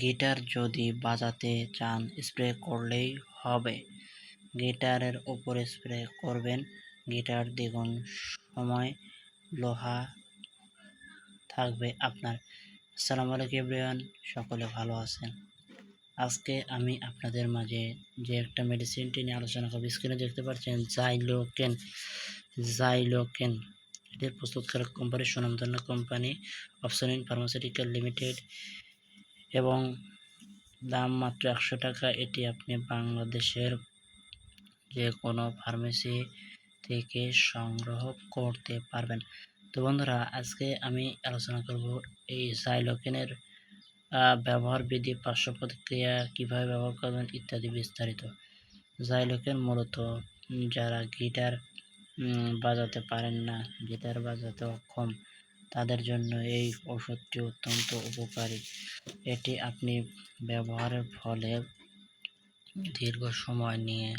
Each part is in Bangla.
গিটার যদি বাজাতে চান, স্প্রে করলেই হবে। গিটারের উপর স্প্রে করবেন। গিটার দ্বিগুণ সময় লোহা থাকবে আপনার। আসসালামু আলাইকুম এভরিওয়ান, সকলে ভালো আছেন? আজকে আমি আপনাদের মাঝে যে একটা মেডিসিনটি নিয়ে আলোচনা করব। স্ক্রিনে দেখতে পাচ্ছেন জাইলোকেন জাইলোকেন এটির প্রস্তুতকারক কোম্পানি সুনামধন্য কোম্পানি অপশনিন ফার্মাসিউটিক্যাল লিমিটেড এবং দাম মাত্র একশো টাকা, এটি আপনি বাংলাদেশের যে কোনো ফার্মেসি থেকে সংগ্রহ করতে পারবেন। তো বন্ধুরা, আজকে আমি আলোচনা করব এই সাইলোকেনের ব্যবহার বিধি, পার্শ্ব প্রতিক্রিয়া কীভাবে ব্যবহার করবেন ইত্যাদি বিস্তারিত। জাইলোকেন মূলত যারা গিটার বাজাতে পারেন না, গিটার বাজাতে অক্ষম তাদের জন্য এই ওষুধটি অত্যন্ত উপকারী। এটি আপনি ব্যবহারের ফলে দীর্ঘ সময় নিয়ে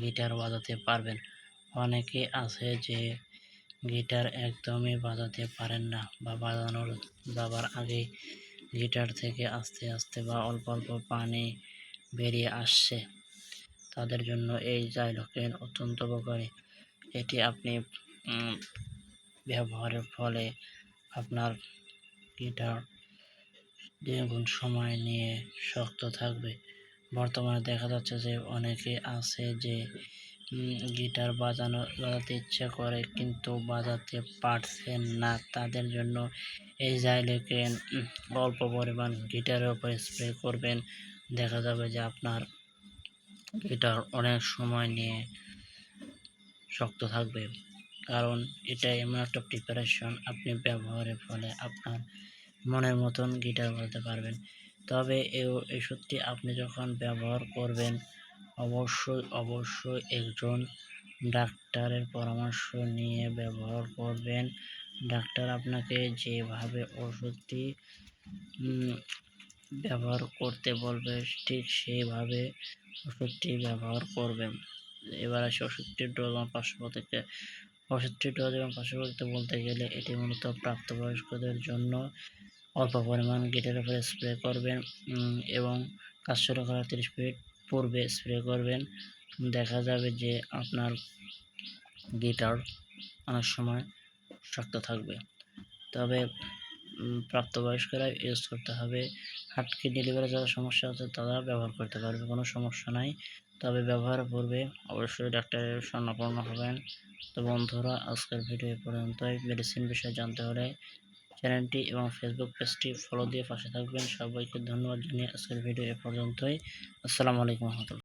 গিটার বাজাতে পারবেন। অনেকে আছে যে গিটার একদমই বাজাতে পারেন না বা বাজানোর যাবার আগে গিটার থেকে আস্তে আস্তে বা অল্প অল্প পানি বেরিয়ে আসছে। তাদের জন্য এই জাইলোকেন অত্যন্ত উপকারী। এটি আপনি ব্যবহারের ফলে আপনার গিটার দ্বিগুণ সময় নিয়ে শক্ত থাকবে। বর্তমানে দেখা যাচ্ছে যে অনেকে আছে যে গিটার বাজানো, বাজাতে ইচ্ছে করে কিন্তু বাজাতে পারছেন না। তাদের জন্য এই জাইলেকে অল্প পরিমাণ গিটারের উপরে স্প্রে করবেন। দেখা যাবে যে আপনার গিটার অনেক সময় নিয়ে শক্ত থাকবে। কারণ এটা এমন একটা প্রিপারেশন আপনি ব্যবহারের ফলে আপনার মনের মতন গিটার বাজাতে পারবেন। তবে এই ওষুধটি আপনি যখন ব্যবহার করবেন, অবশ্যই অবশ্যই একজন ডাক্তারের পরামর্শ নিয়ে ব্যবহার করবেন। ডাক্তার আপনাকে যেভাবে ওষুধটি ব্যবহার করতে বলবে, ঠিক সেইভাবে ওষুধটি ব্যবহার করবেন। এবার আসে ওষুধটির ডোজ এবং পার্শ্ব ওষুধটি ডোজ এবং পার্শ্ব বলতে গেলে এটি মূলত প্রাপ্তবয়স্কদের জন্য অল্প পরিমাণ গিটের উপরে স্প্রে করবেন এবং কাজ শুরু করার তিরিশ মিনিট পূর্বে স্প্রে করবেন। দেখা যাবে যে আপনার গিটার অনেক সময় শক্ত থাকবে। তবে প্রাপ্তবয়স্করা ইউজ করতে হবে। হার্ট ডেলিভারি যারা সমস্যা আছে তারা ব্যবহার করতে পারবে, কোনো সমস্যা নাই। তবে ব্যবহার পূর্বে অবশ্যই ডাক্তারের স্বর্ণপূর্ণ হবেন। তো বন্ধুরা, আজকের ভিডিও পর্যন্তই। মেডিসিন বিষয়ে জানতে হলে চ্যানেলটি এবং ফেসবুক পেজটি ফলো দিয়ে পাশে থাকবেন। সবাইকে ধন্যবাদ জানিয়ে আজকের ভিডিও এ পর্যন্তই। আসসালামু আলাইকুম রহমতুল্লাহ।